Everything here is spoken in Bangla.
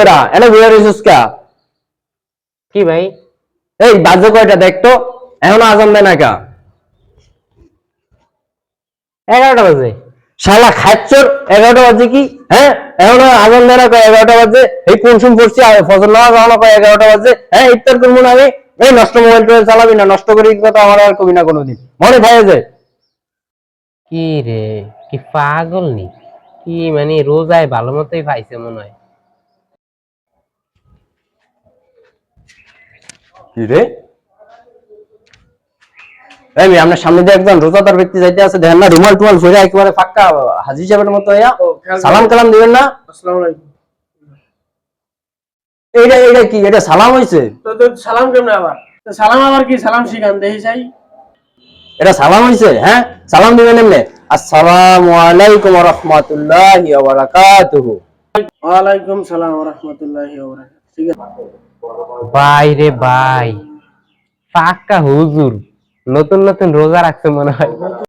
তোরা এনে বুঝে রইছিস কা? কি ভাই? এই বাজে কয়টা দেখতো এখনও আজান দেয় না কা? এগারোটা বাজে। শালা খাচ্চর এগারোটা বাজে কি? হ্যাঁ এখনও আজান দেয় না কয় এগারোটা বাজে? এই কোন সময় পড়ছি আর ফজর নামাজ এখনও কয় এগারোটা বাজে? হ্যাঁ ইফতার করব না আমি। এই নষ্ট মোবাইল টোবাইল চালাবি না নষ্ট করি কথা আমার আর কবি না কোনোদিন। মনে ভয়ে যায় কি রে কি পাগল নি? কি মানে রোজায় ভালো মতোই পাইছে মনে হয়। কি রে? এই আপনার সামনে দিয়ে একজন রোজাদার ব্যক্তি যাইতে আছে দেখেন না রুমাল টুমাল ভরে একেবারে ফাঁকা হাজি সাহেবের মতো হইয়া সালাম কালাম দিবেন না? আসসালামু আলাইকুম। এইটা এইটা কি? এটা সালাম হইছে? তো তো সালাম কেমনে আবার? সালাম আবার কি? সালাম শিখান দেখি চাই এটা সালাম হইছে হ্যাঁ? সালাম দিবেন এমনি? আসসালামু আলাইকুম ওয়া রাহমাতুল্লাহি ওয়া বারাকাতুহু। ওয়ালাইকুম সালাম ওয়া রাহমাতুল্লাহি ওয়া বারাকাতুহু। ঠিক আছে। ভাই রে ভাই পাক্কা হুজুর। নতুন নতুন রোজা রাখছে মনে হয়।